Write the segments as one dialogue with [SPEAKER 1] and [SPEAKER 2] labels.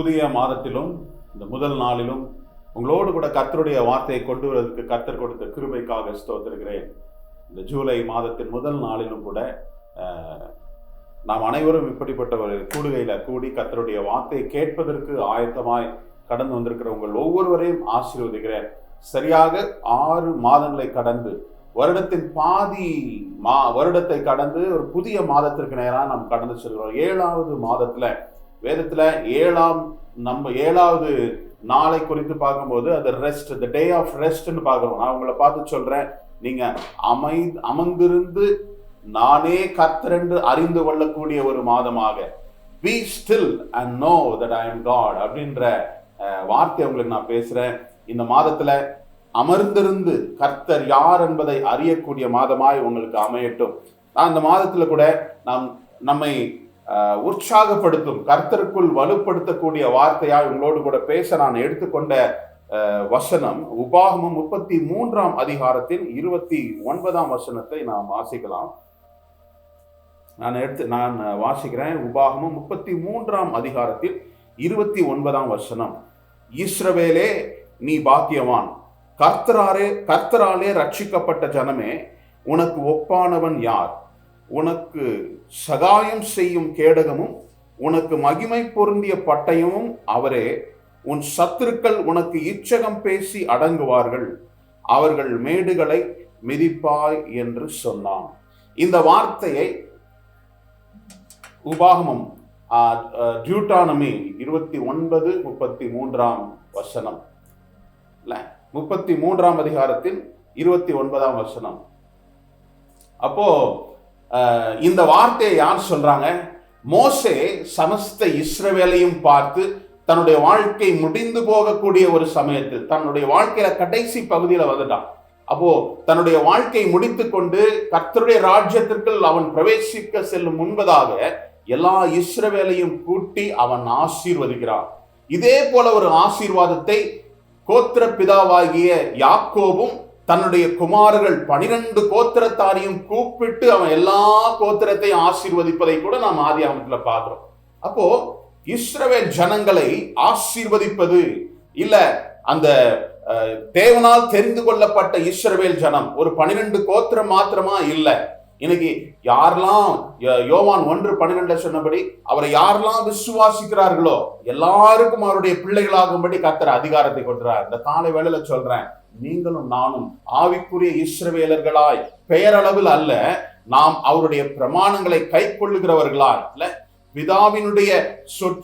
[SPEAKER 1] புதிய மாதத்திலும் இந்த முதல் நாளிலும் உங்களோடு கூட கர்த்தருடைய வார்த்தையை கொண்டு வருவதற்கு கர்த்தர் கொடுத்த கிருமைக்காக ஸ்தோத்திருக்கிறேன். இந்த ஜூலை மாதத்தின் முதல் நாளிலும் கூட நாம் அனைவரும் இப்படிப்பட்ட ஒரு கூடுகையில் கூடி கர்த்தருடைய வார்த்தையை கேட்பதற்கு ஆயத்தமாய் கடந்து வந்திருக்கிற உங்கள் ஒவ்வொருவரையும் ஆசீர்வதிக்கிறேன். சரியாக ஆறு மாதங்களை கடந்து வருடத்தின் பாதி மா வருடத்தை கடந்து ஒரு புதிய மாதத்திற்கு நேராக நாம் கடந்து செல்கிறோம். ஏழாவது மாதத்தில் வேதத்துல ஏழாம் நம்ம ஏழாவது நாளை குறித்து பார்க்கும்போது அது ரெஸ்ட் த டே ஆஃப் ரெஸ்ட்னு பார்க்குறோம். நான் உங்களை பார்த்து சொல்றேன். நீங்க அமை அமர்ந்திருந்து நானே கர்த்தரென்று அறிந்து கொள்ளக்கூடிய ஒரு மாதமாக be still and know that I am God அப்படின்ற வார்த்தை உங்களுக்கு நான் பேசுறேன். இந்த மாதத்துல அமர்ந்திருந்து கர்த்தர் யார் என்பதை அறியக்கூடிய மாதமாய் உங்களுக்கு அமையட்டும். நான் இந்த மாதத்துல கூட நாம் நம்மை உற்சாகப்படுத்தும் கர்த்தருக்குள் வலுப்படுத்தக்கூடிய வார்த்தையாய் உங்களோடு கூட பேச நான் எடுத்துக்கொண்ட வசனம் உபாகமம் முப்பத்தி மூன்றாம் அதிகாரத்தின் இருபத்தி ஒன்பதாம் வசனத்தை நாம் வாசிக்கலாம். நான் எடுத்து நான் வாசிக்கிறேன். உபாகமம் முப்பத்தி மூன்றாம் அதிகாரத்தில் இருபத்தி ஒன்பதாம் வசனம். இஸ்ரவேலே நீ பாக்கியவான். கர்த்தராரே கர்த்தராலே ரட்சிக்கப்பட்ட ஜனமே உனக்கு ஒப்பானவன் யார்? உனக்கு சகாயம் செய்யும் கேடகமும் உனக்கு மகிமை பொருந்திய பட்டயமும் அவரே. உன் சத்துருக்கள் உனக்கு இச்சகம் பேசி அடங்குவார்கள். அவர்கள் மேடுகளை மிதிப்பாய் என்று சொன்னான். இந்த வார்த்தையை உபாகமம் டியூட்டானமி இருபத்தி ஒன்பது முப்பத்தி மூன்றாம் வசனம். முப்பத்தி மூன்றாம் அதிகாரத்தில் இருபத்தி ஒன்பதாம் வசனம். அப்போ இந்த வார்த்தையை யார் சொல்றாங்க? மோசே சமஸ்த இஸ்ரவேலையும் பார்த்து தன்னுடைய வாழ்க்கை முடிந்து போகக்கூடிய ஒரு சமயத்தில் தன்னுடைய வாழ்க்கையில கடைசி பகுதியில் வந்துட்டான். அப்போ தன்னுடைய வாழ்க்கை முடித்து கொண்டு கர்த்தருடைய ராஜ்யத்திற்குள் அவன் பிரவேசிக்க செல்லும் முன்பதாக எல்லா இஸ்ரவேலையும் கூட்டி அவன் ஆசீர்வதிக்கிறான். இதே போல ஒரு ஆசீர்வாதத்தை கோத்திர பிதாவாகிய யாக்கோபும் தன்னுடைய குமாரர்கள் பனிரெண்டு கோத்திரத்தாரையும் கூப்பிட்டு அவன் எல்லா கோத்திரத்தையும் ஆசீர்வதிப்பதை கூட நாம் ஆதி ஆமத்துல பாக்குறோம் அப்போ இஸ்ரவேல் ஜனங்களை ஆசீர்வதிப்பது இல்ல அந்த தேவனால் தெரிந்து கொள்ளப்பட்ட இஸ்ரவேல் ஜனம் ஒரு பனிரெண்டு கோத்திரம் மாத்திரமா இல்லை. இன்னைக்கு யாரெல்லாம் யோ- யோவான் ஒன்று பன்னிரெண்டு சொன்னபடி அவரை யாரெல்லாம் விசுவாசிக்கிறார்களோ எல்லாருக்கும் அவருடைய பிள்ளைகளாகும்படி கத்துற அதிகாரத்தை கொடுக்கிறார். இந்த காலை வேலையில சொல்றேன். நீங்களும் நானும் ஆவிக்குரிய இஸ்ரவேலர்களாய் பெயரளவில் அல்ல நாம் அவருடைய பிரமாணங்களை கை கொள்ளுகிறவர்களாய் இல்ல பிதாவினுடைய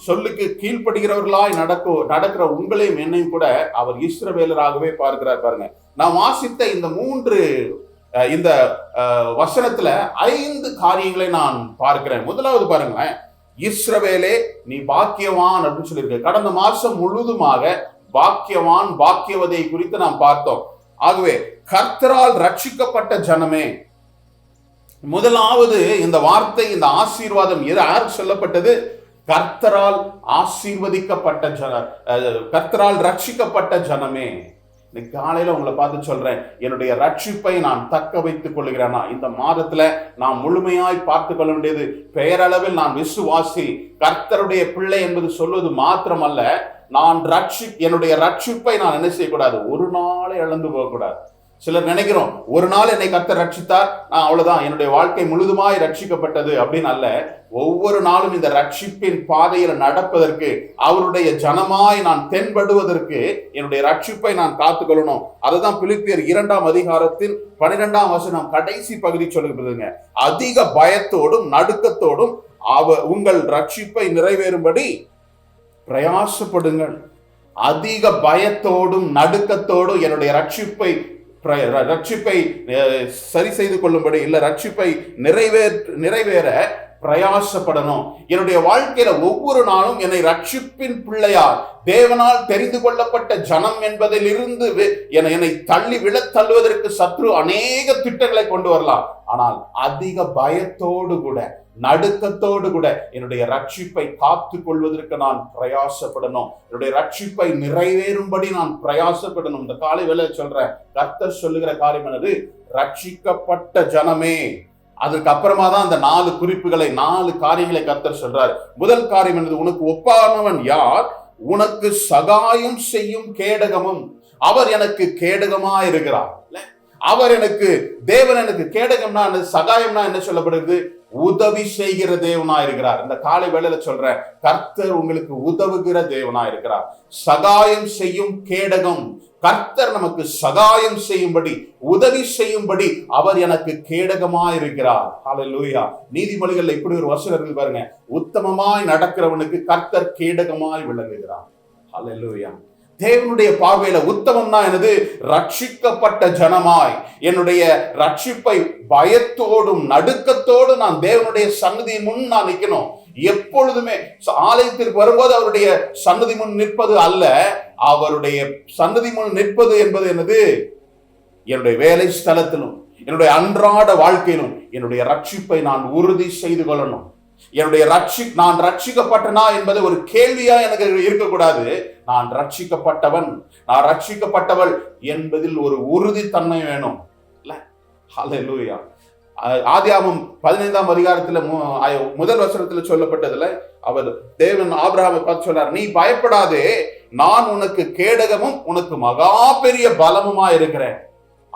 [SPEAKER 1] சொல்லுக்கு கீழ்ப்படுகிறவர்களாய் நடக்க நடக்கிற உங்களையும் என்னையும் கூட அவர் இஸ்ரவேலராகவே பார்க்கிறார் பாருங்க. நான் வாசித்த இந்த மூன்று இந்த வசனத்துல ஐந்து காரியங்களை நான் பார்க்கிறேன். முதலாவது பாருங்களேன். இஸ்ரவேலே நீ பாக்கியவான் அப்படின்னு சொல்லியிருக்க. கடந்த மாசம் முழுதுமாக பாக்கியவான் பாக்கியவதை குறித்து நாம் பார்த்தோம். ஆகவே கர்த்தரால் ரட்சிக்கப்பட்ட ஜனமே முதலாவது இந்த வார்த்தை இந்த ஆசீர்வாதம் யார் சொல்லப்பட்டது? கர்த்தரால் ஆசீர்வதிக்கப்பட்ட ஜன அஹ், கர்த்தரால் ரட்சிக்கப்பட்ட ஜனமே. இன்னைக்கு காலையில உங்களை பார்த்து சொல்றேன் என்னுடைய ரட்சிப்பை நான் தக்க வைத்துக் கொள்கிறேனா இந்த மாதத்துல நான் முழுமையாய் பார்த்து கொள்ள வேண்டியது பெயரளவில் நான் விசுவாசி கர்த்தருடைய பிள்ளை என்பது சொல்வது மாத்திரமல்ல நான் ரட்சி என்னுடைய ரட்சிப்பை நான் என்ன செய்யக்கூடாது? ஒரு நாளை இழந்து போகக்கூடாது. சிலர் நினைக்கிறோம் ஒரு நாள் என்னை கத்த ரட்சித்தார் நான் அவ்வளவுதான் என்னுடைய வாழ்க்கை முழுதுமாய் ரட்சிக்கப்பட்டது அப்படின்னு அல்ல. ஒவ்வொரு நாளும் இந்த ரட்சிப்பின் பாதையில் நடப்பதற்கு அவருடைய ஜனமாய் நான் தென்படுவதற்கு என்னுடைய ரட்சிப்பை நான் காத்துக்கொள்ளணும். அதுதான் பிலிப்பியர் இரண்டாம் அதிகாரத்தின் பனிரெண்டாம் வசனம் கடைசி பகுதி சொல்லுகிறதுங்க. அதிக பயத்தோடும் நடுக்கத்தோடும் அவ உங்கள் ரட்சிப்பை நிறைவேறும்படி பிரயாசப்படுங்கள். அதிக பயத்தோடும் நடுக்கத்தோடும் என்னுடைய ரட்சிப்பை ரட்சிப்பை சரி செய்து கொள்ளும்படி இல்லை ரட்சிப்பை நிறைவேற நிறைவேற பிரயாசப்படணும். என்னுடைய வாழ்க்கையில ஒவ்வொரு நாளும் என்னை ரட்சிப்பின் பிள்ளையார் தேவனால் தெரிந்து கொள்ளப்பட்ட ஜனம் என்பதிலிருந்து இருந்து என்னை என்னை தள்ளி விழத் தள்ளுவதற்கு சத்ரு அநேக திட்டங்களை கொண்டு வரலாம். ஆனால் அதிக பயத்தோடு கூட நடுக்கத்தோடு கூட என்னுடைய ரட்சிப்பை காத்து கொள்வதற்கு நான் பிரயாசப்படணும். என்னுடைய ரட்சிப்பை நிறைவேறும்படி நான் பிரயாசப்படணும். இந்த காலை வேலை சொல்றேன். கர்த்தர் சொல்லுகிற காரியம் என்னது? ரட்சிக்கப்பட்ட ஜனமே. அதற்கு அப்புறமா தான் அந்த நாலு குறிப்புகளை நாலு காரியங்களை கர்த்தர் சொல்றாரு. முதல் காரியம் என்னது? உனக்கு ஒப்பானவன் யார்? உனக்கு சகாயம் செய்யும் கேடகமும். அவர் எனக்கு கேடகமா இருக்கிறார். அவர் எனக்கு தேவன் எனக்கு கேடகம்னா என்ன? சகாயம்னா என்ன சொல்லப்படுகிறது? உதவி செய்கிற தேவனா இருக்கிறார் இந்த காலை வேளையில சொல்றேன் கர்த்தர் உங்களுக்கு உதவுகிற தேவனா இருக்கிறார் சகாயம் செய்யும் கேடகம் கர்த்தர் நமக்கு சகாயம் செய்யும்படி உதவி செய்யும்படி அவர் எனக்கு கேடகமா இருக்கிறார் லூயா நீதிமொழிகள் இப்படி ஒரு வசனம் இருக்கு பாருங்க. உத்தமமாய் நடக்கிறவனுக்கு கர்த்தர் கேடகமாய் விளங்குகிறார். ஹalleluya தேவனுடைய பார்வையில உத்தமம்னா எனது ரட்சிக்கப்பட்ட ஜனமாய். என்னுடைய ரட்சிப்பை பயத்தோடும் நடுக்கத்தோடும் நான் தேவனுடைய சன்னதி முன் நான் நிற்கணும். எப்பொழுதுமே ஆலயத்திற்கு வரும்போது அவருடைய சன்னதி முன் நிற்பது அல்ல. அவருடைய சன்னதி முன் நிற்பது என்பது எனது என்னுடைய வேலை ஸ்தலத்திலும் என்னுடைய அன்றாட வாழ்க்கையிலும் என்னுடைய ரட்சிப்பை நான் உறுதி செய்து கொள்ளணும். என்னுடைய ரட்சி நான் ரட்சிக்கப்பட்டனா என்பது ஒரு கேள்வியா எனக்கு இருக்கக்கூடாது. நான் ரட்சிக்கப்பட்டவன். நான் ரட்சிக்கப்பட்டவள் என்பதில் ஒரு உறுதித்தன்மை வேணும். இல்ல? ஹalleluya. ஆதியாமம் பதினைந்தாம் அதிகாரத்துல மு- முதல் வசனத்துல சொல்லப்பட்டதுல அவர் தேவன் ஆபிரகாமை பார்த்து சொல்றார் நீ பயப்படாதே. நான் உனக்கு கேடகமும் உனக்கு மகா பெரிய பலமுமா இருக்கிறேன்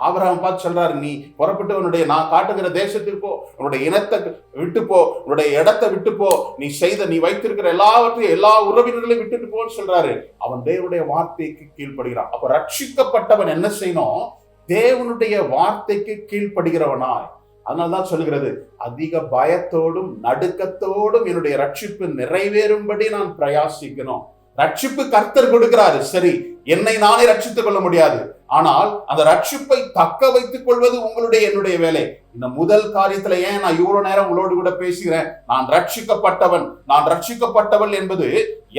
[SPEAKER 1] ஆபிரகாம் பார்த்து சொல்றாரு நீ புறப்பட்டு உன்னுடைய நான் காட்டுகிற தேசத்துக்கு போ உன்னுடைய இனத்தை விட்டு போ உன்னுடைய இடத்தை விட்டு போ. நீ செய்த நீ வைத்திருக்கிற எல்லாவற்றையும் எல்லா உறவினர்களையும் விட்டுட்டு போன்னு சொல்றாரு. அவன் தேவனுடைய வார்த்தைக்கு கீழ்ப்படுகிறான். அப்ப ரட்சிக்கப்பட்டவன் என்ன செய்யணும்? தேவனுடைய வார்த்தைக்கு கீழ்ப்படுகிறவனாய். அதனால்தான் சொல்லுகிறது அதிக பயத்தோடும் நடுக்கத்தோடும் என்னுடைய ரட்சிப்பு நிறைவேறும்படி நான் பிரயாசிக்கணும். ரட்சிப்பு கர்த்தர் கொடுக்கிறாரு. சரி என்னை நானே ரட்சித்துக் கொள்ள முடியாது. ஆனால் அந்த ரட்சிப்பை தக்க வைத்துக் கொள்வது உங்களுடைய என்னுடைய வேலை. இந்த முதல் காரியத்துல ஏன் நான் இவ்வளவு நேரம் உங்களோடு கூட பேசுகிறேன்? நான் ரட்சிக்கப்பட்டவன். நான் ரட்சிக்கப்பட்டவள் என்பது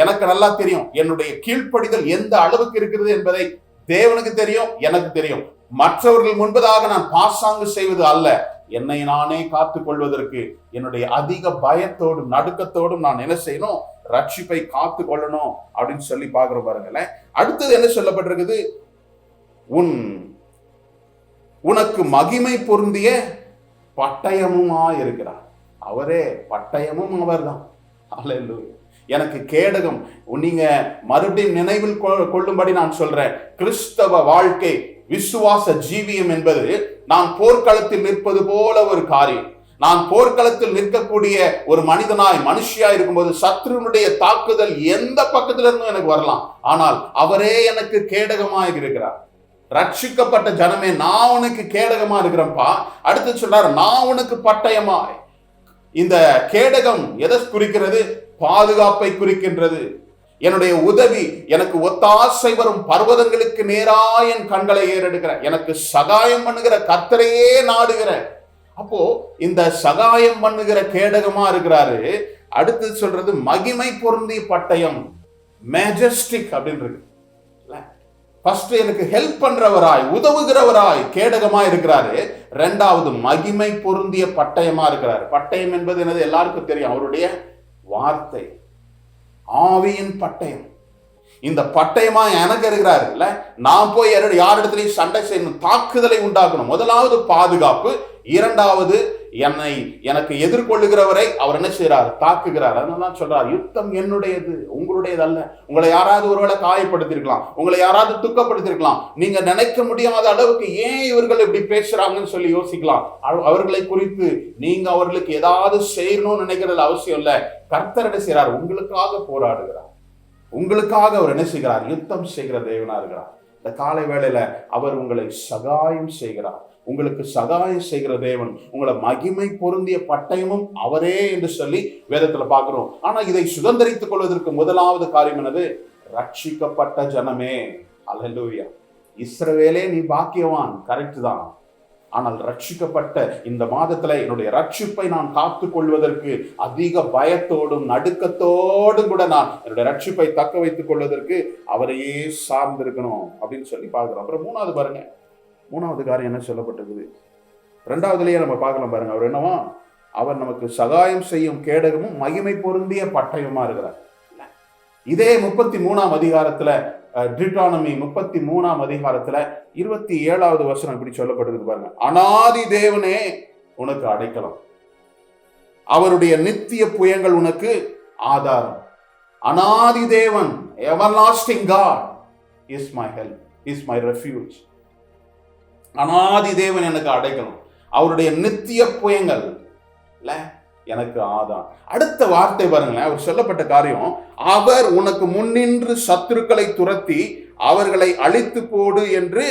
[SPEAKER 1] எனக்கு நல்லா தெரியும். என்னுடைய கீழ்ப்படிதல் எந்த அளவுக்கு இருக்கிறது என்பதை தேவனுக்கு தெரியும் எனக்கு தெரியும். மற்றவர்கள் முன்பதாக நான் பாசாங்கு செய்வது அல்ல. என்னை நானே காத்து கொள்வதற்கு என்னுடைய அதிக பயத்தோடும் நடுக்கத்தோடும் நான் என்ன செய்யணும்? ரட்சிப்பை காத்து கொள்ளணும் அப்படின்னு சொல்லி பாக்குற பாருங்களேன். அடுத்தது என்ன சொல்லப்பட்டிருக்குது? உன் உனக்கு மகிமை பொருந்திய பட்டயமுமா இருக்கிறார் அவரே பட்டயமும் அவர்தான். தான் எனக்கு கேடகம் நீங்க மறுபடியும் நினைவில் கொ- கொள்ளும்படி நான் சொல்றேன். கிறிஸ்தவ வாழ்க்கை விசுவாச ஜீவியம் என்பது நான் போர்க்களத்தில் நிற்பது போல ஒரு காரியம். நான் போர்க்களத்தில் நிற்கக்கூடிய ஒரு மனிதனாய் மனுஷியா இருக்கும்போது சத்ருனுடைய தாக்குதல் எந்த பக்கத்துல இருந்தும் எனக்கு வரலாம். ஆனால் அவரே எனக்கு கேடகமாக இருக்கிறார் ரட்சிக்கப்பட்ட ஜனமே நான் உனக்கு கேடகமா இருக்கிறேன்ப்பா. அடுத்து சொல்றாரு நான் உனக்கு பட்டயமா இந்த கேடகம் எதை குறிக்கிறது? பாதுகாப்பை குறிக்கின்றது. என்னுடைய உதவி எனக்கு ஒத்தாசை வரும் பர்வதங்களுக்கு நேரா என் கண்களை ஏறெடுக்கிறேன் எனக்கு சகாயம் பண்ணுகிற கத்தரையே நாடுகிறேன் அப்போ இந்த சகாயம் பண்ணுகிற கேடகமா இருக்கிறாரு. அடுத்து சொல்றது மகிமை பொருந்திய பட்டயம். மேஜஸ்டிக் அப்படின்னு இருக்கு. ஃபர்ஸ்ட் எனக்கு ஹெல்ப் பண்றவராய் உதவுகிறவராய் கேடகமா இருக்கிறாரு. ரெண்டாவது மகிமை பொருந்திய பட்டயமா இருக்கிறாரு. பட்டயம் என்பது எனது எல்லாருக்கும் தெரியும். அவருடைய வார்த்தை. ஆவியின் பட்டயம். இந்த பட்டயமா எனக்கு இருக்கிறாரு இல்ல? நான் போய் யாரு- இடத்துலையும் சண்டை செய்யணும் தாக்குதலை உண்டாக்கணும். முதலாவது பாதுகாப்பு இரண்டாவது என்னை எனக்கு எதிர்கொள்ளுகிறவரை அவர் என்ன செய்கிறார்? தாக்குகிறார். அதனால தான் சொல்றார் யுத்தம் என்னுடையது உங்களுடையது அல்ல உங்களை யாராவது ஒருவேளை காயப்படுத்திருக்கலாம். உங்களை யாராவது துக்கப்படுத்திருக்கலாம். நீங்க நினைக்க முடியாத அளவுக்கு ஏன் இவர்கள் இப்படி பேசுறாங்கன்னு சொல்லி யோசிக்கலாம். அவ- அவர்களை குறித்து நீங்க அவர்களுக்கு ஏதாவது செய்யணும்னு நினைக்கிறது அவசியம் இல்லை. கர்த்தர் என்ன செய்கிறார் உங்களுக்காக போராடுகிறார். உங்களுக்காக அவர் என்ன செய்கிறார்? யுத்தம் செய்கிற தேவனா இருக்கிறார். இந்த காலை வேளையில அவர் உங்களை சகாயம் செய்கிறார். உங்களுக்கு சகாயம் செய்கிற தேவன் உங்களை மகிமை பொருந்திய பட்டயமும் அவரே என்று சொல்லி வேதத்துல பார்க்கிறோம். ஆனா இதை சுதந்திரித்துக் கொள்வதற்கு முதலாவது காரியம் என்னது? ரட்சிக்கப்பட்ட ஜனமே. அலலூயா இஸ்ரவேலே நீ பாக்கியவான். கரெக்ட் தான். ஆனால் ரட்சிக்கப்பட்ட இந்த மாதத்துல என்னுடைய ரட்சிப்பை நான் காத்து கொள்வதற்கு அதிக பயத்தோடும் நடுக்கத்தோடும் கூட நான் என்னுடைய ரட்சிப்பை தக்க வைத்துக் கொள்வதற்கு அவரையே சார்ந்திருக்கணும் அப்படின்னு சொல்லி பார்க்கிறோம். அப்புறம் மூணாவது பாருங்க. மூணாவது காரியம் என்ன சொல்லப்பட்டிருக்குது ரெண்டாவதுலேயே நம்ம பார்க்கலாம் பாருங்க. அவர் என்னவா? அவர் நமக்கு சகாயம் செய்யும் கேடகமும் மகிமை பொருந்திய பட்டயமா இருக்கிறார். இதே முப்பத்தி மூணாம் அதிகாரத்துல டிட்டானமி முப்பத்தி மூணாம் அதிகாரத்துல இருபத்தி ஏழாவது வசனம் இப்படி சொல்லப்பட்டிருக்கு பாருங்க. அனாதி தேவனே உனக்கு அடைக்கலாம். அவருடைய நித்திய புயங்கள் உனக்கு ஆதாரம். அனாதி தேவன் everlasting God is my help is my refuge அனாதி தேவன் எனக்கு அடைக்கணும். அவருடைய நித்திய புயங்கள் இல்ல? எனக்கு ஆதான் அடுத்த வார்த்தை பாருங்களேன் அவர் சொல்லப்பட்ட காரியம் அவர் உனக்கு முன்னின்று சத்துருக்களை துரத்தி அவர்களை அழித்து போடு என்று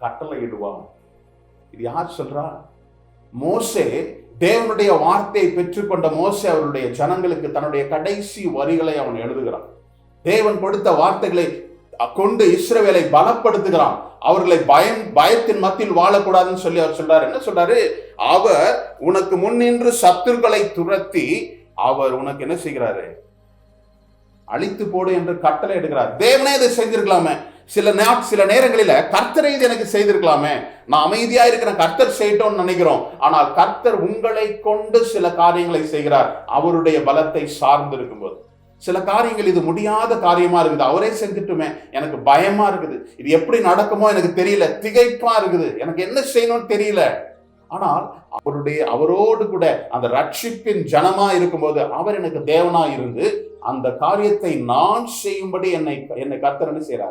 [SPEAKER 1] கட்டளையிடுவார். இது யார் சொல்றா? மோசே தேவனுடைய வார்த்தையை பெற்றுக்கொண்ட மோசே அவருடைய ஜனங்களுக்கு தன்னுடைய கடைசி வரிகளை அவன் எழுதுகிறான். தேவன் கொடுத்த வார்த்தைகளை கொண்டு இஸ்ரவேலை பலப்படுத்துகிறான். அவர்களை பயம் பயத்தின் மத்தியில் வாழக்கூடாதுன்னு சொல்லி அவர் சொல்றாரு. என்ன சொல்றாரு? அவர் உனக்கு முன்னின்று சத்துருக்களை துரத்தி அவர் உனக்கு என்ன செய்கிறாரு? அழித்து போடு என்று கட்டளை எடுக்கிறார். தேவனே இதை செஞ்சிருக்கலாமே சில நே சில நேரங்களில கர்த்தரை இது எனக்கு செய்திருக்கலாமே. நான் அமைதியா இருக்கிறேன். கர்த்தர் செய்யட்டோம்னு நினைக்கிறோம். ஆனால் கர்த்தர் உங்களை கொண்டு சில காரியங்களை செய்கிறார். அவருடைய பலத்தை சார்ந்து இருக்கும்போது சில காரியங்கள் இது முடியாத காரியமா இருக்குது. அவரே செஞ்சுட்டுமே எனக்கு பயமா இருக்குது. இது எப்படி நடக்குமோ எனக்கு தெரியல. திகைப்பா இருக்குது. எனக்கு என்ன செய்யணும்னு தெரியல. ஆனால் அவருடைய அவரோடு கூட அந்த ரட்சிப்பின் ஜனமா இருக்கும்போது அவர் எனக்கு தேவனா இருந்து அந்த காரியத்தை நான் செய்யும்படி என்னை என்னை கர்த்தர் என்ன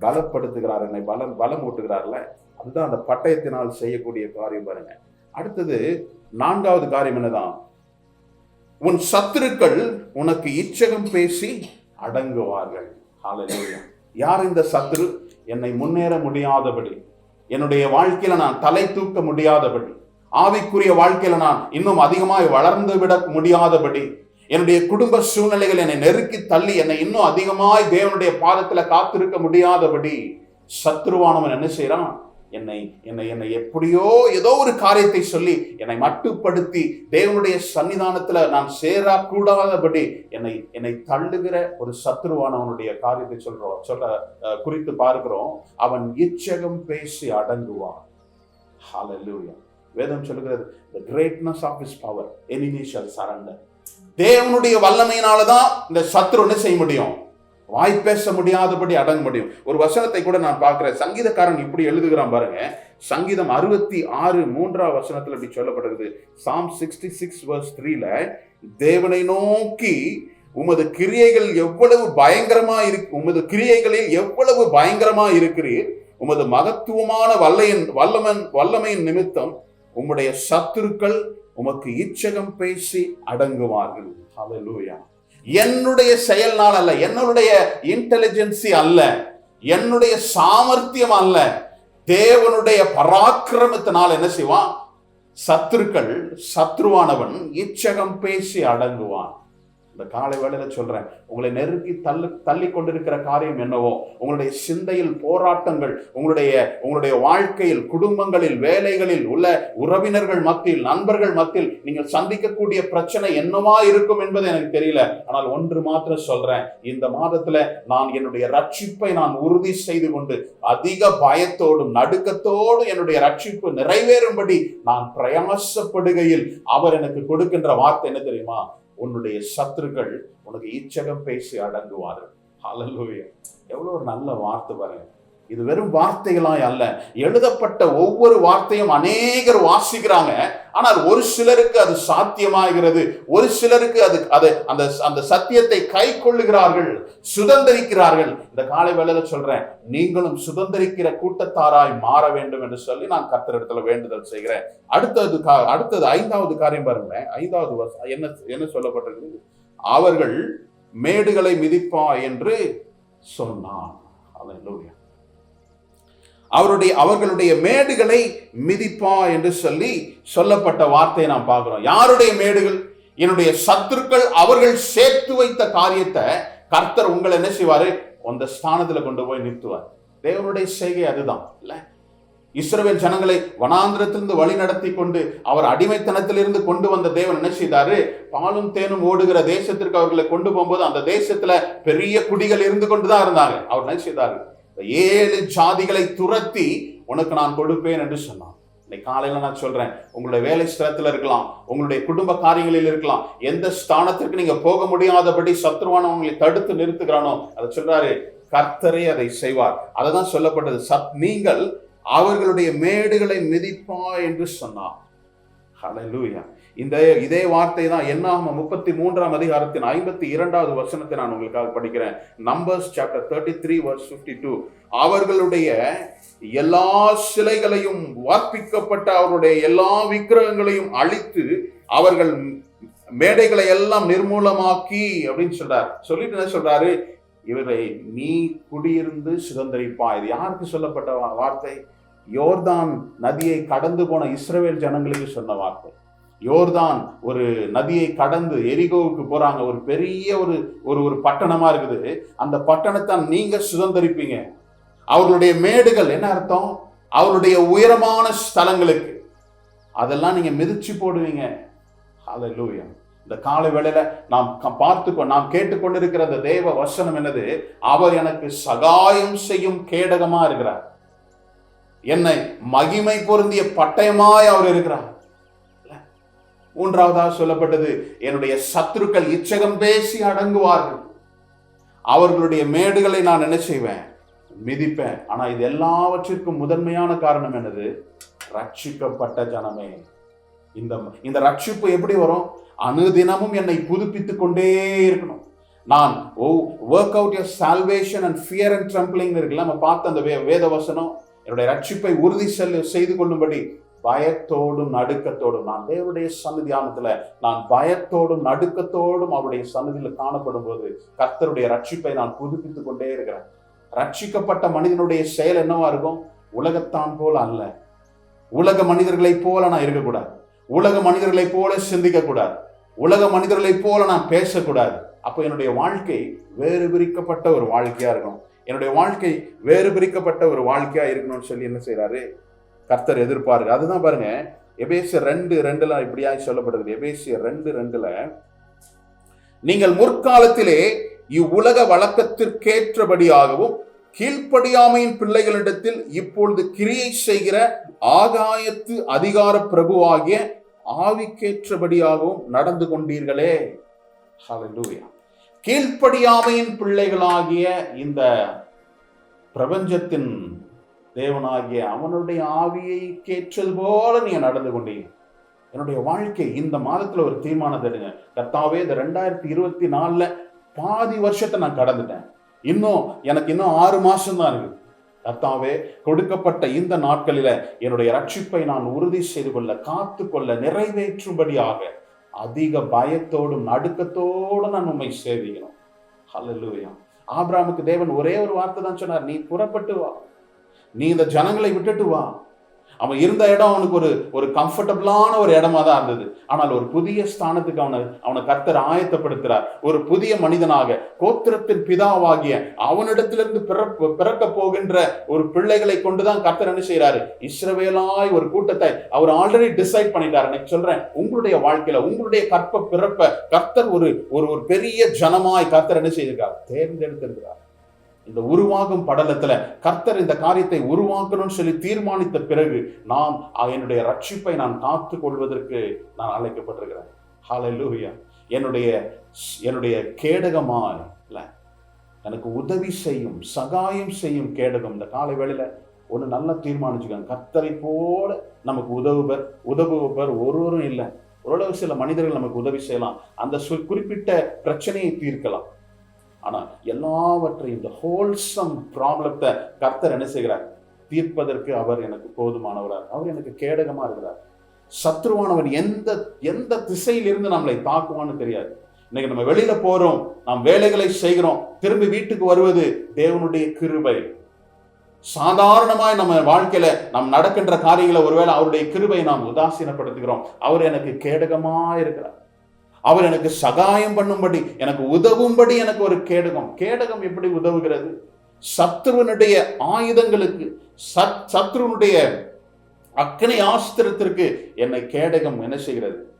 [SPEAKER 1] பலப்படுத்துகிறார். என்னை பலம் பலம் ஊட்டுகிறார்ல. அதுதான் அந்த பட்டயத்தினால் செய்யக்கூடிய காரியம் பாருங்க. அடுத்தது நான்காவது காரியம் என்னதான்? உன் சத்துருக்கள் உனக்கு இச்சகம் பேசி அடங்குவார்கள். யார் இந்த சத்துரு? என்னை முன்னேற முடியாதபடி. என்னுடைய வாழ்க்கையில நான் தலை தூக்க முடியாதபடி. ஆவிக்குரிய வாழ்க்கையில நான் இன்னும் அதிகமாய் வளர்ந்து விட முடியாதபடி. என்னுடைய குடும்ப சூழ்நிலைகள் என்னை நெருக்கி தள்ளி என்னை இன்னும் அதிகமாய் தேவனுடைய பாதத்துல காத்திருக்க முடியாதபடி சத்ருவானவன் என்ன செய்யறான் என்னை என்னை என்னை எப்படியோ ஏதோ ஒரு காரியத்தை சொல்லி என்னை மட்டுப்படுத்தி தேவனுடைய சன்னிதானத்துல நான் சேரா கூடாதபடி என்னை என்னை தள்ளுகிற ஒரு சத்ருவானவனுடைய காரியத்தை சொல்றோம் சொல்ல குறித்து பார்க்கிறோம். அவன் இச்சகம் பேசி அடங்குவான். Hallelujah. வேதம் சொல்லுகிறது the greatness of is power enemy shall தேவனுடைய வல்லமையினால தான் இந்த சத்ரு என்ன செய்ய முடியும்? வாய் பேச முடியாதபடி அடங்க முடியும். ஒரு வசனத்தை கூட நான் பார்க்கிறேன். சங்கீதக்காரன் இப்படி எழுதுகிறான் பாருங்க. சங்கீதம் அறுபத்தி ஆறு மூன்றாம் வசனத்துல இப்படி சொல்லப்படுகிறது. சாம் சிக்ஸ்டி சிக்ஸ் வர்ஸ் த்ரீல தேவனை நோக்கி உமது கிரியைகள் எவ்வளவு பயங்கரமா இருக்கு உமது கிரியைகளில் எவ்வளவு பயங்கரமா இருக்கிறீர் உமது மகத்துவமான வல்லையின் வல்லமன் வல்லமையின் நிமித்தம் உம்முடைய சத்துருக்கள் உமக்கு இச்சகம் பேசி அடங்குவார்கள். ஹalleluya என்னுடைய செயல்னால் அல்ல என்னுடைய இன்டெலிஜென்சி அல்ல என்னுடைய சாமர்த்தியம் அல்ல. தேவனுடைய பராக்கிரமத்தினால் என்ன செய்வான்? சத்துருக்கள் சத்ருவானவன் இச்சகம் பேசி அடங்குவான். இந்த காலை வேளையில சொல்றேன். உங்களை நெருக்கி தள்ளு தள்ளி கொண்டிருக்கிற காரியம் என்னவோ உங்களுடைய சிந்தையில் போராட்டங்கள் உங்களுடைய உங்களுடைய வாழ்க்கையில் குடும்பங்களில் வேலைகளில் உள்ள உறவினர்கள் மத்தியில் நண்பர்கள் மத்தியில் நீங்கள் சந்திக்கக்கூடிய பிரச்சனை என்னவா இருக்கும் என்பது எனக்கு தெரியல. ஆனால் ஒன்று மாத்திரம் சொல்றேன். இந்த மாதத்துல நான் என்னுடைய ரட்சிப்பை நான் உறுதி செய்து கொண்டு அதிக பயத்தோடும் நடுக்கத்தோடும் என்னுடைய ரட்சிப்பு நிறைவேறும்படி நான் பிரயாசப்படுகையில் அவர் எனக்கு கொடுக்கின்ற வார்த்தை என்ன தெரியுமா? உன்னுடைய சத்துருக்கள் உனக்கு இச்சகம் பேசி அடங்குவார்கள். அலல்லூயா எவ்வளோ ஒரு நல்ல வார்த்தை பாருங்க. இது வெறும் வார்த்தைகளாய் அல்ல. எழுதப்பட்ட ஒவ்வொரு வார்த்தையும் அநேகர் வாசிக்கிறாங்க. ஆனால் ஒரு சிலருக்கு அது சாத்தியமாகிறது. ஒரு சிலருக்கு அது அது அந்த அந்த சத்தியத்தை கை கொள்ளுகிறார்கள் சுதந்திரிக்கிறார்கள். இந்த காலை வேளையில சொல்றேன் நீங்களும் சுதந்திரிக்கிற கூட்டத்தாராய் மாற வேண்டும் என்று சொல்லி நான் கர்த்தரிடத்துல வேண்டுதல் செய்கிறேன். அடுத்தது அடுத்தது ஐந்தாவது காரியம் பாருங்களேன் ஐந்தாவது என்ன என்ன சொல்லப்பட்டிருக்கு அவர்கள் மேடுகளை மிதிப்பா என்று சொன்னான். Hallelujah. அவருடைய அவர்களுடைய மேடுகளை மிதிப்பா என்று சொல்லி சொல்லப்பட்ட வார்த்தையை நாம் பார்க்கிறோம். யாருடைய மேடுகள்? என்னுடைய சத்துருக்கள் அவர்கள் சேர்த்து வைத்த காரியத்தை கர்த்தர் உங்களை என்ன செய்வாரு? அந்த ஸ்தானத்துல கொண்டு போய் நிறுத்துவார். தேவனுடைய செய்கை அதுதான் இல்லை? இஸ்ரவேல் ஜனங்களை வனாந்திரத்திலிருந்து வழி நடத்தி கொண்டு அவர் அடிமைத்தனத்திலிருந்து கொண்டு வந்த தேவன் என்ன செய்தாரு? பாலும் தேனும் ஓடுகிற தேசத்திற்கு அவர்களை கொண்டு போகும்போது அந்த தேசத்துல பெரிய குடிகள் இருந்து கொண்டுதான் இருந்தாங்க. அவர் என்ன செய்தாரு? ஏழு ஜாதிகளை துரத்தி உனக்கு நான் கொடுப்பேன் என்று சொன்னான். இன்னைக்கு காலையில் நான் சொல்றேன் உங்களுடைய வேலை ஸ்தலத்தில் இருக்கலாம் உங்களுடைய குடும்ப காரியங்களில் இருக்கலாம் எந்த ஸ்தானத்திற்கு நீங்க போக முடியாதபடி சத்ருவான உங்களை தடுத்து நிறுத்துகிறானோ அதை சொல்றாரு கர்த்தரே அதை செய்வார். அதை தான் சொல்லப்பட்டது. சத் நீங்கள் அவர்களுடைய மேடுகளை மிதிப்பா என்று சொன்னார். ஹலலூயா இந்த இதே வார்த்தை தான் என்னாகும் முப்பத்தி மூன்றாம் அதிகாரத்தின் ஐம்பத்தி இரண்டாவது வசனத்தை நான் உங்களுக்காக படிக்கிறேன். Numbers chapter thirty three verse fifty two அவர்களுடைய எல்லா சிலைகளையும் வார்ப்பிக்கப்பட்ட அவருடைய எல்லா விக்கிரகங்களையும் அழித்து அவர்கள் மேடைகளை எல்லாம் நிர்மூலமாக்கி அப்படின்னு சொல்றாரு. சொல்லிட்டு என்ன சொல்றாரு? இவரை நீ குடியிருந்து சுதந்திரிப்பா. இது யாருக்கு சொல்லப்பட்ட வார்த்தை? யோர்தான் நதியை கடந்து போன இஸ்ரவேல் ஜனங்களுக்கு சொன்ன வார்த்தை. யோர்தான் ஒரு நதியை கடந்து எரிகோவுக்கு போறாங்க. ஒரு பெரிய ஒரு ஒரு ஒரு பட்டணமா இருக்குது. அந்த பட்டணத்தை நீங்க சுதந்திரிப்பீங்க. அவர்களுடைய மேடுகள் என்ன அர்த்தம்? அவருடைய உயரமான ஸ்தலங்களுக்கு. அதெல்லாம் நீங்க மிதிச்சு போடுவீங்க. ஹalleluya இந்த காலை வேளையில நாம் க- பார்த்துக்கோ நாம் கேட்டுக்கொண்டிருக்கிற அந்த தேவ வசனம் என்னது? அவர் எனக்கு சகாயம் செய்யும் கேடகமா இருக்கிறார். என்னை மகிமை பொருந்திய பட்டயமாய் அவர் இருக்கிறார். மூன்றாவதாக சொல்லப்பட்டது என்னுடைய சத்துருக்கள் இச்சகம் பேசி அடங்குவார்கள். அவர்களுடைய மேடுகளை நான் என்ன செய்வேன்? மிதிப்பேன். ஆனா இது எல்லாவற்றிற்கும் முதன்மையான காரணம் என்னது? ரட்சிக்கப்பட்ட ஜனமே. இந்த இந்த ரட்சிப்பு எப்படி வரும்? அனுதினமும் என்னை புதுப்பித்துக் கொண்டே இருக்கணும். நான் ஓ work out your salvation and fear and trembling இருக்குல்ல நம்ம பார்த்த அந்த வே வேத வசனம் என்னுடைய ரட்சிப்பை உறுதி செல் செய்து கொள்ளும்படி பயத்தோடும் நடுக்கத்தோடும் நான் தேவனுடைய சன்னிதியானத்துல நான் பயத்தோடும் நடுக்கத்தோடும் அவருடைய சன்னிதியில் காணப்படும் போது கர்த்தருடைய ரட்சிப்பை நான் புதுப்பித்துக் கொண்டே இருக்கிறேன். ரட்சிக்கப்பட்ட மனிதனுடைய செயல் என்னவா இருக்கும்? உலகத்தான் போல அல்ல. உலக மனிதர்களைப் போல நான் இருக்கக்கூடாது. உலக மனிதர்களைப் போல சிந்திக்க கூடாது உலக மனிதர்களைப் போல நான் பேசக்கூடாது. அப்போ என்னுடைய வாழ்க்கை வேறு பிரிக்கப்பட்ட ஒரு வாழ்க்கையா இருக்கணும் என்னுடைய வாழ்க்கை வேறு பிரிக்கப்பட்ட ஒரு வாழ்க்கையா இருக்கணும்னு சொல்லி என்ன செய்கிறாரு கர்த்தர் எதிர்பாரு அதுதான் பாருங்க எபேசியர் ரெண்டு ரெண்டுல இப்படியாக சொல்லப்படுது எபேசியர் ரெண்டு ரெண்டுல நீங்கள் முற்காலத்திலே இவ்வுலக வழக்கத்திற்கேற்றபடியாகவும் கீழ்ப்படியாமையின் பிள்ளைகளிடத்தில் இப்பொழுது கிரியை செய்கிற ஆகாயத்து அதிகார பிரபுவாகிய ஆவிக்கேற்றபடியாகவும் நடந்து கொண்டீர்களே. கீழ்ப்படியாமையின் பிள்ளைகளாகிய இந்த பிரபஞ்சத்தின் தேவனாகிய அவனுடைய ஆவியை கேற்றது போல நீங்க நடந்து கொண்டீங்க. என்னுடைய வாழ்க்கை இந்த மாதத்துல ஒரு தீர்மானம் தருங்க கர்த்தாவே இந்த ரெண்டாயிரத்தி இருபத்தி நாலுல பாதி வருஷத்தை நான் கடந்துட்டேன். இன்னும் எனக்கு இன்னும் ஆறு மாசம் தான் இருக்கு. கர்த்தாவே கொடுக்கப்பட்ட இந்த நாட்களில என்னுடைய ரட்சிப்பை நான் உறுதி செய்து கொள்ள காத்து கொள்ள நிறைவேற்றும்படியாக அதிக பயத்தோடும் நடுக்கத்தோடு நான் உண்மை சேவிக்கணும் ஹalleluya ஆபிராமுக்கு தேவன் ஒரே ஒரு வார்த்தை தான் சொன்னார் நீ புறப்பட்டு வா. நீ இந்த ஜனங்களை விட்டுட்டு வா. அவன் இருந்த இடம் அவனுக்கு ஒரு ஒரு கம்ஃபர்டபுளான ஒரு இடமா தான் இருந்தது. ஆனால் ஒரு புதிய ஸ்தானத்துக்கு அவனை அவனை கர்த்தர் ஆயத்தப்படுத்துறார். ஒரு புதிய மனிதனாக கோத்திரத்தின் பிதாவாகிய அவனிடத்திலிருந்து பிறப்பு பிறக்க போகின்ற ஒரு பிள்ளைகளை கொண்டுதான் கர்த்தர் என்ன செய்யறாரு இஸ்ரவேலாய் ஒரு கூட்டத்தை அவர் ஆல்ரெடி டிசைட் பண்ணிட்டார். எனக்கு சொல்றேன் உங்களுடைய வாழ்க்கையில உங்களுடைய கற்ப பிறப்ப கர்த்தர் ஒரு ஒரு ஒரு பெரிய ஜனமாய் கர்த்தர் என்ன செய்திருக்கார்? தேர்ந்தெடுத்திருக்கிறார். இந்த உருவாகும் படலத்துல கர்த்தர் இந்த காரியத்தை உருவாக்கணும்னு சொல்லி தீர்மானித்த பிறகு நாம் என்னுடைய ரட்சிப்பை நான் காத்து கொள்வதற்கு நான் அழைக்கப்பட்டிருக்கிறேன். ஹalleluya என்னுடைய என்னுடைய கேடகமாய் இல்லை எனக்கு உதவி செய்யும் சகாயம் செய்யும் கேடகம் இந்த காலை வேளையில ஒன்று நல்லா தீர்மானிச்சுக்கோங்க. கர்த்தரை போல நமக்கு உதவுபர் உதவுபர் ஒருவரும் இல்லை. ஓரளவு சில மனிதர்கள் நமக்கு உதவி செய்யலாம். அந்த குறிப்பிட்ட பிரச்சனையை தீர்க்கலாம். ஆனால் எல்லாவற்றையும் இந்த ஹோல்சம் ப்ராப்ளத்தை கர்த்தர் என்ன செய்கிறார்? தீர்ப்பதற்கு அவர் எனக்கு போதுமானவரார் அவர் எனக்கு கேடகமாக இருக்கிறார். சத்ருவானவன் எந்த எந்த திசையிலிருந்து நம்மளை தாக்குவான்னு தெரியாது. இன்னைக்கு நம்ம வெளியில போறோம் நாம் வேலைகளை செய்கிறோம் திரும்பி வீட்டுக்கு வருவது தேவனுடைய கிருபை. சாதாரணமாய் நம்ம வாழ்க்கையில நாம் நடக்கின்ற காரியங்களை ஒருவேளை அவருடைய கிருபை நாம் உதாசீனப்படுத்துகிறோம். அவர் எனக்கு கேடகமா இருக்கிறார். அவர் எனக்கு சகாயம் பண்ணும்படி எனக்கு உதவும்படி எனக்கு ஒரு கேடகம். கேடகம் எப்படி உதவுகிறது? சத்ருவனுடைய ஆயுதங்களுக்கு சத் சத்ருவனுடைய அக்னி ஆஸ்திரத்திற்கு என்னை கேடகம் என்ன செய்கிறது?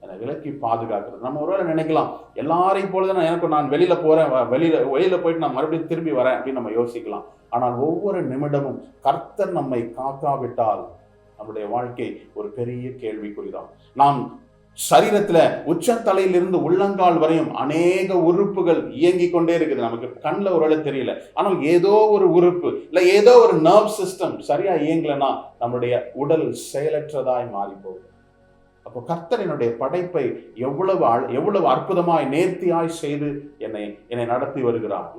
[SPEAKER 1] என்னை விலக்கி பாதுகாக்கிறது. நம்ம ஒருவேளை நினைக்கலாம் எல்லாரையும் போலதான் நான் எனக்கு நான் வெளியில போறேன் வ- வெளியில வெளியில போயிட்டு நான் மறுபடியும் திரும்பி வரேன் அப்படின்னு நம்ம யோசிக்கலாம். ஆனால் ஒவ்வொரு நிமிடமும் கர்த்தர் நம்மை காக்காவிட்டால் நம்முடைய வாழ்க்கை ஒரு பெரிய கேள்விக்குறிதான். நாம் சரீரத்துல உச்சந்தலையிலிருந்து உள்ளங்கால் வரையும் அநேக உறுப்புகள் இயங்கி கொண்டே இருக்குது. நமக்கு கண்ணில் ஒருவேளை தெரியல. ஆனால் ஏதோ ஒரு உறுப்பு இல்லை ஏதோ ஒரு நர்வ் சிஸ்டம் சரியா இயங்கலைன்னா நம்முடைய உடல் செயலற்றதாய் மாறி போகுது அப்போ கர்த்தர் என்னுடைய படைப்பை எவ்வளவு எவ்வளவு அற்புதமாய் நேர்த்தியாய் செய்து என்னை என்னை நடத்தி வருகிறார்.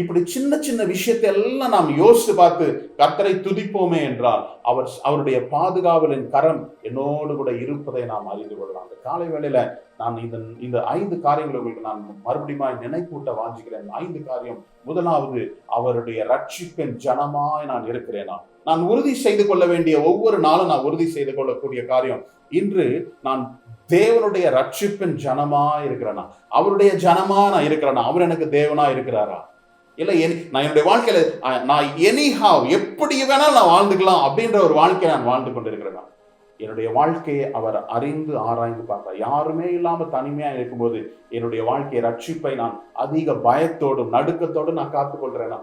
[SPEAKER 1] இப்படி சின்ன சின்ன விஷயத்தை எல்லாம் நாம் யோசித்து பார்த்து கர்த்தரை துதிப்போமே என்றால் அவர் அவருடைய பாதுகாவலின் கரம் என்னோடு கூட இருப்பதை நாம் அறிந்து கொள்ளலாம். அந்த காலை வேளையில நான் இந்த இந்த ஐந்து காரியங்களை உங்களுக்கு நான் மறுபடியும் நினைப்பூட்ட வாஞ்சிக்கிறேன். ஐந்து காரியம் முதலாவது அவருடைய ரட்சிப்பின் ஜனமாய் நான் இருக்கிறேனா? நான் உறுதி செய்து கொள்ள வேண்டிய ஒவ்வொரு நாளும் நான் உறுதி செய்து கொள்ளக்கூடிய காரியம் இன்று நான் தேவனுடைய ரட்சிப்பின் ஜனமா இருக்கிறேனா? அவருடைய ஜனமா நான் இருக்கிறேனா? அவர் எனக்கு தேவனா இருக்கிறாரா? இல்லை என்- நான் என்னுடைய வாழ்க்கையில் நான் எனிஹா எப்படி வேணாலும் நான் வாழ்ந்துக்கலாம் அப்படின்ற ஒரு வாழ்க்கையை நான் வாழ்ந்து கொண்டிருக்கிறேன். என்னுடைய வாழ்க்கையை அவர் அறிந்து ஆராய்ந்து பார்த்தார். யாருமே இல்லாமல் தனிமையாக இருக்கும்போது என்னுடைய வாழ்க்கையை ரட்சிப்பை நான் அதிக பயத்தோடும் நடுக்கத்தோடும் நான் காத்துக்கொள்றேனா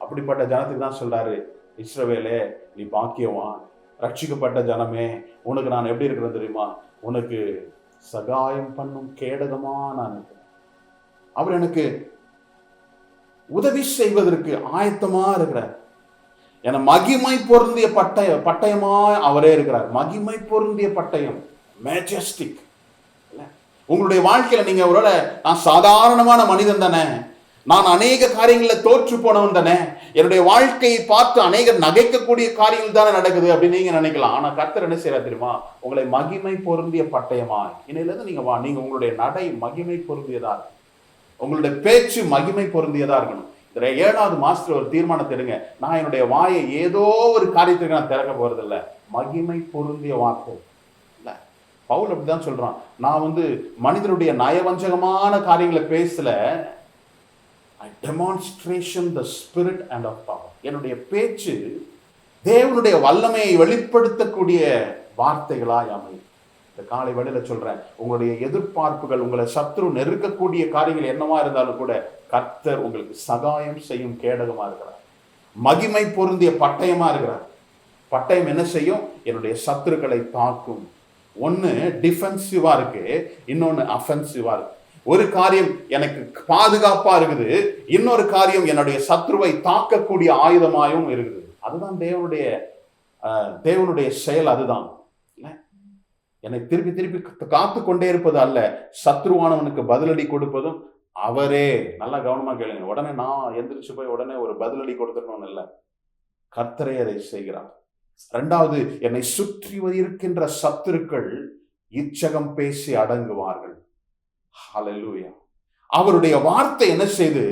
[SPEAKER 1] அப்படிப்பட்ட ஜனத்துக்கு தான் சொல்றாரு இஸ்ரவேலே நீ பாக்கியவான் ரட்சிக்கப்பட்ட ஜனமே உனக்கு நான் எப்படி இருக்கிறேன் தெரியுமா? உனக்கு சகாயம் பண்ணும் கேடகமா நான் இருக்கிறேன். அவர் எனக்கு உதவி செய்வதற்கு ஆயத்தமாக இருக்கிறார். என மகிமை பொருந்திய பட்டய பட்டயமா அவரே இருக்கிறார். மகிமை பொருந்திய பட்டயம் மேஜஸ்டிக் உங்களுடைய வாழ்க்கையில நீங்க ஒருவேளை நான் சாதாரணமான மனிதன் தானே? நான் அநேக காரியங்களில் தோற்று போனவன் தானே? என்னுடைய வாழ்க்கையை பார்த்து அநேகர் நகைக்கக்கூடிய காரியங்கள் தானே நடக்குது அப்படின்னு நீங்க நினைக்கலாம். ஆனா கர்த்தர் என்ன செய்யறா தெரியுமா? உங்களை மகிமை பொருந்திய பட்டயமா இன்னையிலிருந்து நீங்க வா நீங்க உங்களுடைய நடை மகிமை பொருந்தியதா உங்களுடைய பேச்சு மகிமை பொருந்தியதா இருக்கணும். இதுல ஏழாவது மாஸ்டர் ஒரு தீர்மானத்தை எடுங்க. நான் என்னுடைய வாயை ஏதோ ஒரு காரியத்திற்கு நான் திறக்க போறதில்ல. மகிமை பொருந்திய வார்த்தை இல்லை. பவுல் அப்படிதான் சொல்றான். நான் வந்து மனிதனுடைய நயவஞ்சகமான காரியங்களை பேசல. Demonstration the spirit and of power என்னுடைய பேச்சு தேவனுடைய வல்லமையை வெளிப்படுத்தக்கூடிய வார்த்தைகளாய் அமையும். இந்த காலை வேளையில சொல்றேன் உங்களுடைய எதிர்பார்ப்புகள் உங்களை சத்ரு நெருக்கக்கூடிய காரியங்கள் என்னவா இருந்தாலும் கூட கர்த்தர் உங்களுக்கு சகாயம் செய்யும் கேடகமா இருக்கிறார். மகிமை பொருந்திய பட்டயமா இருக்கிறார். பட்டயம் என்ன செய்யும்? என்னுடைய சத்துருக்களை தாக்கும். ஒன்று டிஃபென்சிவா இருக்கு இன்னொன்னு அஃபென்சிவா இருக்கு. ஒரு காரியம் எனக்கு பாதுகாப்பா இருக்குது இன்னொரு காரியம் என்னுடைய சத்ருவை தாக்கக்கூடிய ஆயுதமாயும் இருக்குது. அதுதான் தேவனுடைய அஹ், தேவனுடைய செயல் அதுதான். என்னை திருப்பி திருப்பி காத்து கொண்டே இருப்பது அல்ல. சத்ருவானவனுக்கு பதிலடி கொடுப்பதும் அவரே. நல்லா கவனமாக கேளுங்க. உடனே நான் எந்திரிச்சு போய் உடனே ஒரு பதிலடி கொடுத்துடணும்னு இல்லை. கர்த்தரை அதை செய்கிறார். ரெண்டாவது என்னை சுற்றி இருக்கின்ற சத்துருக்கள் இச்சகம் பேசி அடங்குவார்கள். ஹலலூயா அவருடைய வார்த்தை என்ன செய்து?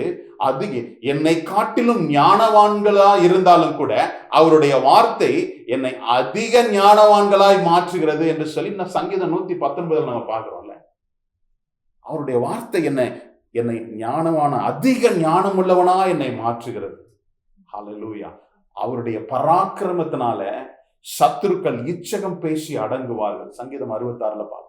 [SPEAKER 1] அது என்னை காட்டிலும் ஞானவான்களா இருந்தாலும் கூட அவருடைய வார்த்தை என்னை அதிக ஞானவான்களாய் மாற்றுகிறது என்று சொல்லி நான் சங்கீதம் நூத்தி பத்தொன்பதுல நம்ம பார்க்கிறோம்ல. அவருடைய வார்த்தை என்னை என்னை ஞானமான அதிக ஞானமுள்ளவனா என்னை மாற்றுகிறது. ஹலலூயா அவருடைய பராக்கிரமத்தினால சத்துருக்கள் இச்சகம் பேசி அடங்குவார்கள். சங்கீதம் அறுபத்தாறுல பார்க்க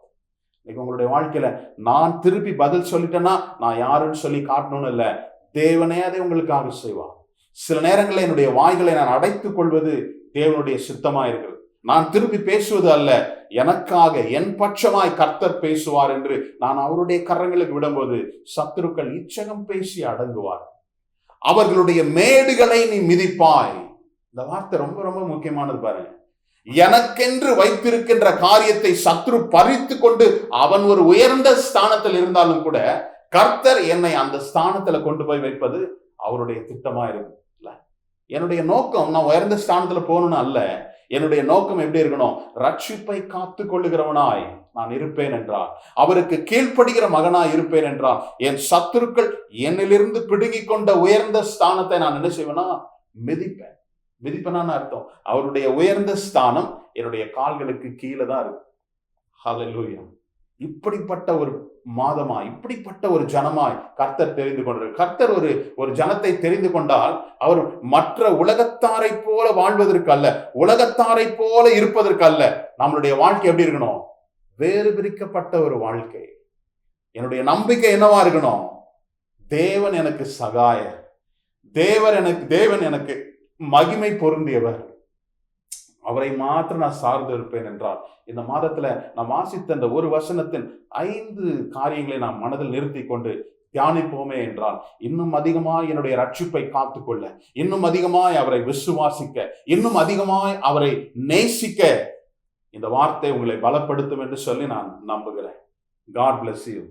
[SPEAKER 1] இன்னைக்கு உங்களுடைய வாழ்க்கையில நான் திருப்பி பதில் சொல்லிட்டேன்னா நான் யாருன்னு சொல்லி காட்டணும்னு இல்லை. தேவனே அதை உங்களுக்காக செய்வார். சில நேரங்களில் என்னுடைய வாய்களை நான் அடைத்துக் கொள்வது தேவனுடைய சித்தமா இருக்கிறது. நான் திருப்பி பேசுவது அல்ல எனக்காக என் பட்சமாய் கர்த்தர் பேசுவார் என்று நான் அவருடைய கரங்களுக்கு விடும்போது சத்துருக்கள் இச்சகம் பேசி அடங்குவார். அவர்களுடைய மேடுகளை நீ மிதிப்பாய். இந்த வார்த்தை ரொம்ப ரொம்ப முக்கியமானது பாருங்க. எனக்கென்று வைத்திருக்கின்ற காரியத்தை சத்ரு பறித்து கொண்டு அவன் ஒரு உயர்ந்த ஸ்தானத்தில் இருந்தாலும் கூட கர்த்தர் என்னை அந்த ஸ்தானத்துல கொண்டு போய் வைப்பது அவருடைய திட்டமா இருக்கும். என்னுடைய நோக்கம் நான் உயர்ந்த ஸ்தானத்துல போகணும்னு அல்ல. என்னுடைய நோக்கம் எப்படி இருக்கணும்? ரட்சிப்பை காத்து கொள்ளுகிறவனாய் நான் இருப்பேன் என்றார். அவருக்கு கீழ்ப்படுகிற மகனாய் இருப்பேன் என்றார். என் சத்துருக்கள் என்னிலிருந்து பிடுங்கிக் கொண்ட உயர்ந்த ஸ்தானத்தை நான் என்ன செய்வேனா மிதிப்பேன். மிதிப்பனான அர்த்தம். அவருடைய உயர்ந்த ஸ்தானம் என்னுடைய கால்களுக்கு கீழே தான் இருக்கு. ஹலலூயா இப்படிப்பட்ட ஒரு மாதமா இப்படிப்பட்ட ஒரு ஜனமாய் கர்த்தர் தெரிந்து கொண்டார் கர்த்தர் ஒரு ஒரு ஜனத்தை தெரிந்து கொண்டால் அவர் மற்ற உலகத்தாரை போல வாழ்வதற்கு அல்ல உலகத்தாரை போல இருப்பதற்கு அல்ல. நம்மளுடைய வாழ்க்கை எப்படி இருக்கணும்? வேறு பிரிக்கப்பட்ட ஒரு வாழ்க்கை. என்னுடைய நம்பிக்கை என்னவா இருக்கணும்? தேவன் எனக்கு சகாய தேவர் எனக்கு தேவன் எனக்கு மகிமை பொருந்தியவர். அவரை மாத்திரம் நான் சார்ந்து இருப்பேன் என்றால் இந்த மாதத்துல நான் வாசித்த இந்த ஒரு வசனத்தின் ஐந்து காரியங்களை நாம் மனதில் நிறுத்தி கொண்டு தியானிப்போமே என்றால் இன்னும் அதிகமாய் என்னுடைய ரட்சிப்பை காத்துக்கொள்ள இன்னும் அதிகமாய் அவரை விசுவாசிக்க இன்னும் அதிகமாய் அவரை நேசிக்க இந்த வார்த்தை உங்களை பலப்படுத்தும் என்று சொல்லி நான் நம்புகிறேன். God bless you